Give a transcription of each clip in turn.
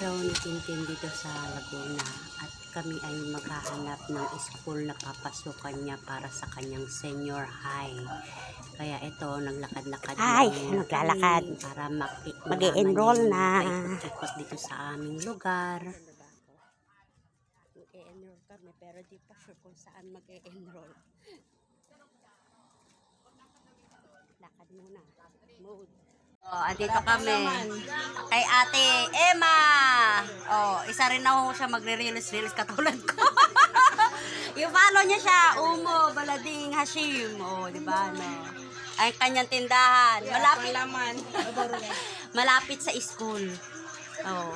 araw ni Tintin dito sa Laguna at kami ay maghahanap ng school na papasukan niya para sa kanyang senior high. Kaya ito, naglakad-lakad Ay, naglalakad. para Mag-e-enroll malaman na. paikot-ikot dito sa aming lugar. Mag-e-enroll kami pero di pa sure kung saan mag-e-enroll. Lakad muna. Mode. Oh, andito kami. Kay Ate Emma. Oh, isa rin na ho siya magre-release-release katulad ko. yung follow niya siya, Umo Balading Hashim. Oh, di ba? No. Ay kanyang tindahan. Malapit malapit sa school. Oh.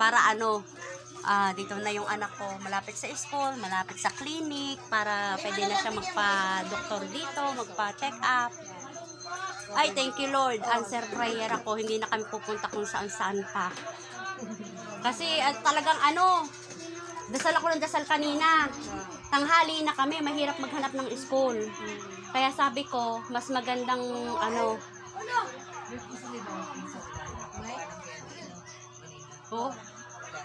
Para ano, ah, dito na yung anak ko, malapit sa school, malapit sa clinic, para pwede na siya magpa-doktor dito, magpa-check up. Ay, thank you Lord. Answer prayer ako. Hindi na kami pupunta kung saan-saan pa. Kasi at talagang ano, dasal ako ng dasal kanina. Tanghali na kami, mahirap maghanap ng school. Kaya sabi ko, mas magandang ano, Oh,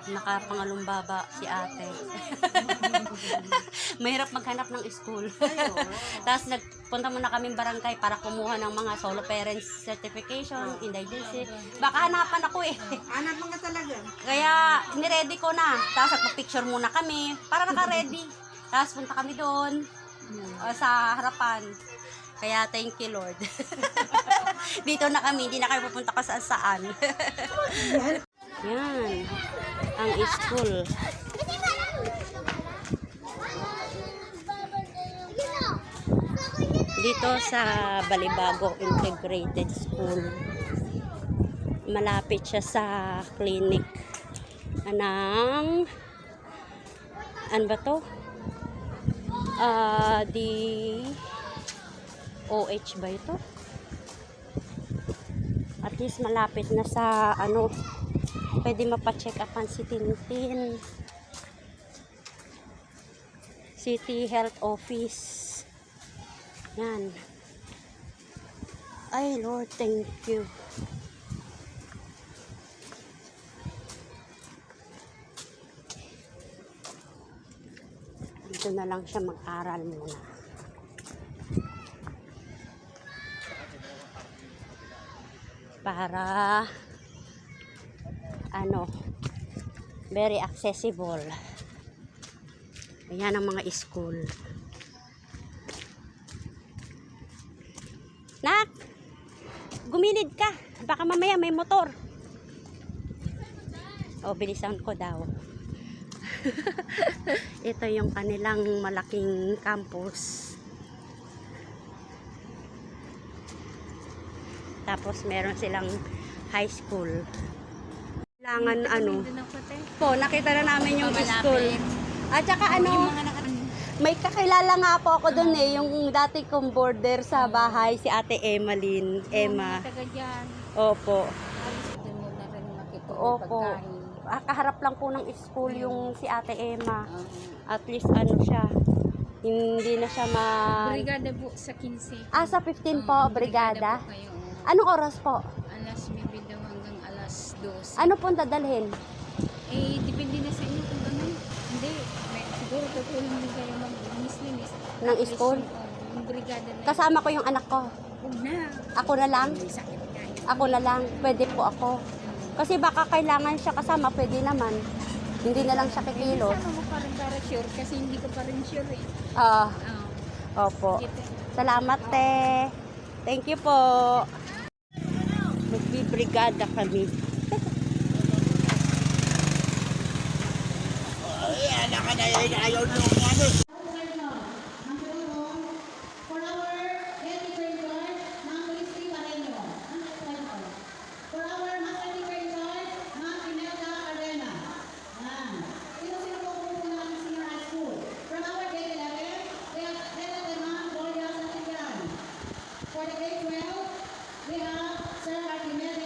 nakapangalumbaba si ate. Mahirap maghanap ng school. Tapos nagpunta muna kami barangay para kumuha ng mga solo parents certification, indigency. Baka hanapan ako eh. Anak mga talaga. Kaya niready ko na. Tapos nagpa-picture muna kami para naka-ready. Tapos punta kami doon uh, sa harapan. Kaya thank you Lord. Dito na kami, hindi na kami pupunta ka saan saan. Yan. School. Dito sa Balibago Integrated School. Malapit siya sa clinic ng ano ba to? Ah, di OH ba ito? At least malapit na sa ano pwede mapacheck upan si Tintin. City Health Office. Yan. Ay, Lord, thank you. Dito na lang siya mag-aral muna. Para ano very accessible. Ayan ang mga school. Nak! Gumilid ka. Baka mamaya may motor. O, bilisan ko daw. Ito yung kanilang malaking campus. Tapos meron silang high school. Kailangan ano. Po, nakita na namin yung school. At saka ano, may kakilala nga po ako doon eh, yung dati kong border sa bahay, si Ate Emmeline, Emma. Opo. Opo. Ah, kaharap lang po ng school yung si Ate Emma. Oo. At least ano siya, hindi na siya ma... Brigada po sa 15. Ah, sa 15 po, brigada. Anong oras po? Alas 9 daw hanggang alas 12. Ano pong dadalhin? Eh, depende na sa inyo kung ano. Hindi. May, siguro tutulong din kayo mag-mislinis. Ng school? yung brigada na. Kasama ko yung anak ko. Huwag na. Ako na lang? May sakit kayo. Ako na lang. Pwede po ako. Kasi baka kailangan siya kasama, pwede naman. Hindi na lang siya kikilos. Sama mo pa rin para sure kasi hindi ko pa rin sure eh. Ah, Oo. opo. Sige. Salamat, te. Thank you po. Magbibrigada kami. Our head teacher in charge, Ma'am Christy Pareño. Ano ito ito? For our master teacher in charge, Ma'am Imelda Arena. Yan. Sino-sino po po po namin senior high school? From our grade 11, we have headed by Ma'am Gloria Santiago. For the grade 12, we have Sir Archimedes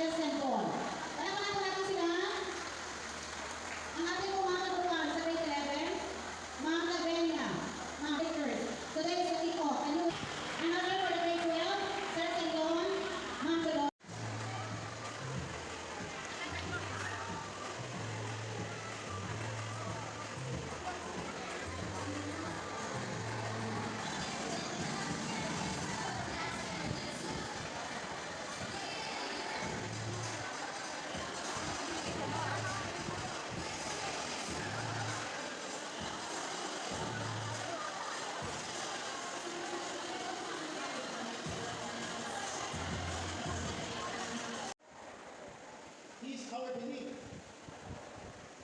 is our belief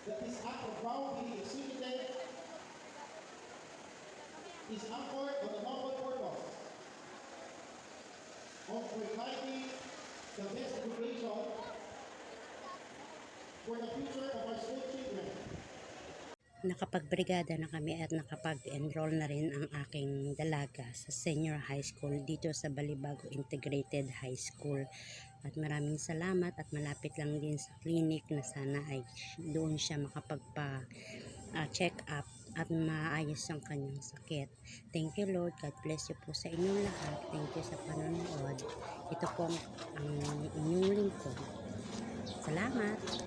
that this act of executed is anchored on the noble purpose of providing the best education for the future of our school children. Nakapagbrigada na kami at nakapag-enroll na rin ang aking dalaga sa senior high school dito sa Balibago Integrated High School. At maraming salamat at malapit lang din sa clinic na sana ay doon siya makapagpa-check up at maayos ang kanyang sakit. Thank you Lord. God bless you po sa inyong lahat. Thank you sa panonood. Ito po ang inyong lingkod. Salamat!